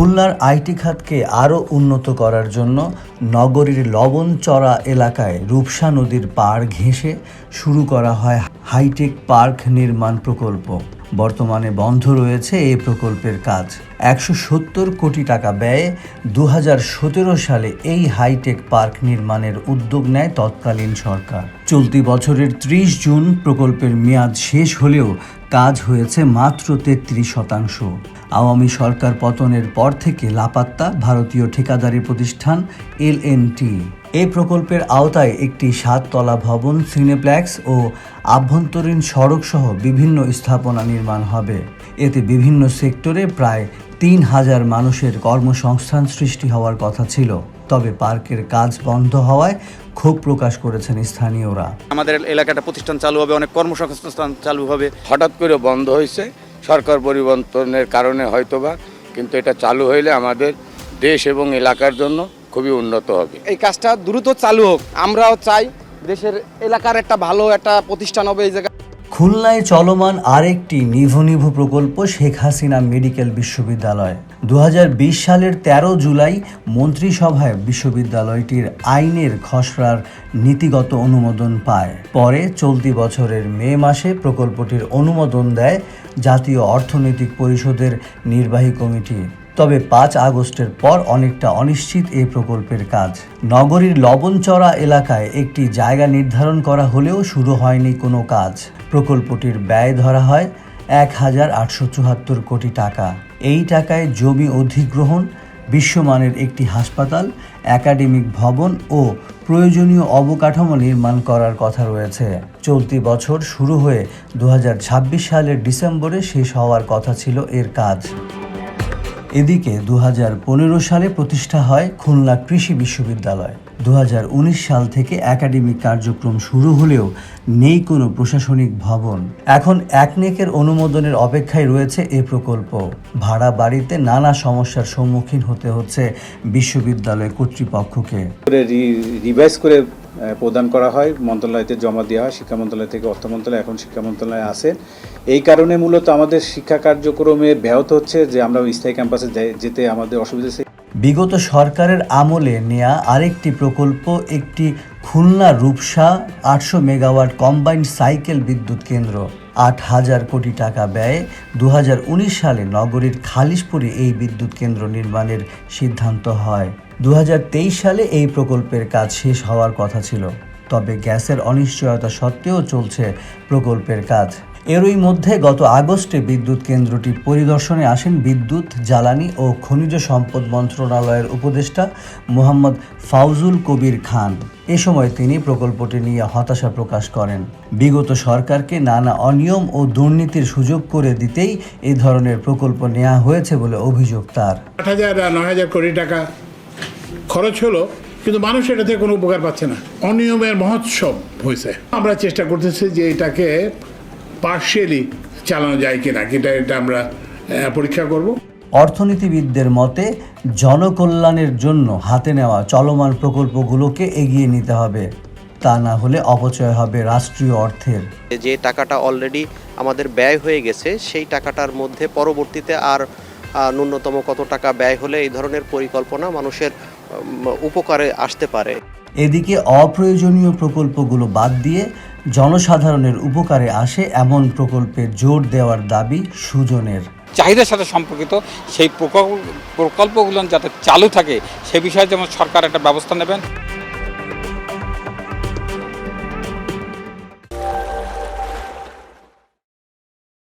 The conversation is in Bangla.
খুলনার আইটি খাতকে আরও উন্নত করার জন্য নগরীর লবণচড়া এলাকায় রূপসা নদীর পাড় ঘেঁষে শুরু করা হয় হাইটেক পার্ক নির্মাণ প্রকল্প। বর্তমানে বন্ধ রয়েছে এই প্রকল্পের কাজ। একশো সত্তর কোটি টাকা ব্যয়ে দু হাজার সতেরো সালে এই হাইটেক পার্ক নির্মাণের উদ্যোগ নেয় তৎকালীন সরকার। চলতি বছরের ত্রিশ জুন প্রকল্পের মেয়াদ শেষ হলেও কাজ হয়েছে মাত্র তেত্রিশ শতাংশ। আওয়ামী সরকার পতনের পর থেকে লাপাত্তা ভারতীয় ঠিকাদারি প্রতিষ্ঠান এলএনটি এই প্রকল্পের আওতায় একটি সাততলা ভবন সিনেপ্লেক্স ও আভ্যন্তরীণ সড়ক সহ বিভিন্ন স্থাপনা নির্মাণ হবে। এতে বিভিন্ন সেক্টরে প্রায় তিন হাজার মানুষের কর্মসংস্থান সৃষ্টি হওয়ার কথা ছিল। তবে পার্কের কাজ বন্ধ হওয়ায় ক্ষোভ প্রকাশ করেছেন স্থানীয়রা। আমাদের এলাকাটা প্রতিষ্ঠান চালু হবে অনেক কর্মসংস্থান চালু হবে। হঠাৎ করে বন্ধ হয়েছে। সরকার পরিবর্তনের কারণে হয়তোবা, কিন্তু এটা চালু হইলে আমাদের দেশ এবং এলাকার জন্য খুবই উন্নত হবে। এই কাজটা দ্রুত চালু হোক। আমরাও চাই দেশের এলাকার একটা ভালো একটা প্রতিষ্ঠান হবে এই জায়গায়। খুলনায় চলমান আরেকটি নিভু নিভু প্রকল্প শেখ হাসিনা মেডিকেল বিশ্ববিদ্যালয়। দু হাজার বিশ সালের ১৩ জুলাই মন্ত্রিসভায় বিশ্ববিদ্যালয়টির আইনের খসড়ার নীতিগত অনুমোদন পায়। পরে চলতি বছরের মে মাসে প্রকল্পটির অনুমোদন দেয় জাতীয় অর্থনৈতিক পরিষদের নির্বাহী কমিটি। তবে পাঁচ আগস্টের পর অনেকটা অনিশ্চিত এই প্রকল্পের কাজ। নগরীর লবণচড়া এলাকায় একটি জায়গা নির্ধারণ করা হলেও শুরু হয়নি কোনো কাজ। প্রকল্পটির ব্যয় ধরা হয় এক হাজার আটশো চুয়াত্তর কোটি টাকা। এই টাকায় জমি অধিগ্রহণ, বিশ্বমানের একটি হাসপাতাল, একাডেমিক ভবন ও প্রয়োজনীয় অবকাঠামো নির্মাণ করার কথা রয়েছে। চলতি বছর শুরু হয়ে দু হাজার ছাব্বিশ সালের ডিসেম্বরে শেষ হওয়ার কথা ছিল এর কাজ। এদিকে দু হাজার পনেরো সালে প্রতিষ্ঠা হয় খুলনা কৃষি বিশ্ববিদ্যালয়। দুহাজার উনিশ সাল থেকে একাডেমিক কার্যক্রম শুরু হলেও নেই কোনো প্রশাসনিক ভবন। এখন একনেকের অনুমোদনের অপেক্ষায় রয়েছে এ প্রকল্প। ভাড়া বাড়িতে নানা সমস্যার সম্মুখীন হতে হচ্ছে বিশ্ববিদ্যালয় কর্তৃপক্ষকে। রিভাইজ করে প্রদান করা হয়, মন্ত্রণালয়তে জমা দেওয়া হয়, শিক্ষা মন্ত্রণালয় থেকে অর্থ মন্ত্রণালয়, এখন শিক্ষা মন্ত্রণালয়ে আছে। এই কারণে মূলত আমাদের শিক্ষা কার্যক্রমে ব্যাহত হচ্ছে যে আমরা স্থায়ী ক্যাম্পাসে যেতে আমাদের অসুবিধা বিগত সরকারের আমলে নেয়া আরেকটি প্রকল্প, একটি খুলনা রূপসা আটশো মেগাওয়াট কম্বাইন্ড সাইকেল বিদ্যুৎ কেন্দ্র। আট হাজার কোটি টাকা ব্যয়ে দু হাজার উনিশ সালে নগরীর খালিশপুরে এই বিদ্যুৎ কেন্দ্র নির্মাণের সিদ্ধান্ত হয়। দু হাজার তেইশ সালে এই প্রকল্পের কাজ শেষ হওয়ার কথা ছিল। তবে গ্যাসের অনিশ্চয়তা সত্ত্বেও চলছে প্রকল্পের কাজ। এরই মধ্যে গত আগস্টে বিদ্যুৎ কেন্দ্রটি পরিদর্শনে আসেন বিদ্যুৎ, জ্বালানি ও খনিজ সম্পদ মন্ত্রণালয়ের উপদেষ্টা মোহাম্মদ ফাউজুল কবির খান। এ সময় তিনি প্রকল্পটি নিয়ে হতাশা প্রকাশ করেন। বিগত সরকারকে নানা অনিয়ম ও দুর্নীতির সুযোগ করে দিতেই এই ধরনের প্রকল্প নেওয়া হয়েছে বলে অভিযোগ তার। আট হাজার নয় হাজার কোটি টাকা খরচ হলো, কিন্তু মানুষ এটা থেকে কোনো উপকার পাচ্ছে না। অনিয়মের মহোৎসব হয়েছে। আমরা চেষ্টা করতেছি যে এটাকে পার্শিয়ালি চালানো যায় কিনা কিনা এটা আমরা পরীক্ষা করব। অর্থনীতিবিদদের মতে জনকল্যাণের জন্য হাতে নেওয়া চলমান প্রকল্পগুলোকে এগিয়ে নিতে হবে। তা না হলে অপচয় হবে রাষ্ট্রীয় অর্থের। যে টাকাটা অলরেডি আমাদের ব্যয় হয়ে গেছে সেই টাকাটার মধ্যে পরবর্তীতে আর ন্যূনতম কত টাকা ব্যয় হলে এই ধরনের পরিকল্পনা মানুষের উপকারে আসতে পারে। এদিকে অপ্রয়োজনীয় প্রকল্পগুলো বাদ দিয়ে জনসাধারণের উপকারে আসে এমন প্রকল্পে জোর দেওয়ার দাবি সুজনের। চাহিদার সাথে সম্পর্কিত সেই প্রকল্প প্রকল্পগুলো যাতে চালু থাকে, সে বিষয়ে যেমন সরকার একটা ব্যবস্থা নেবেন।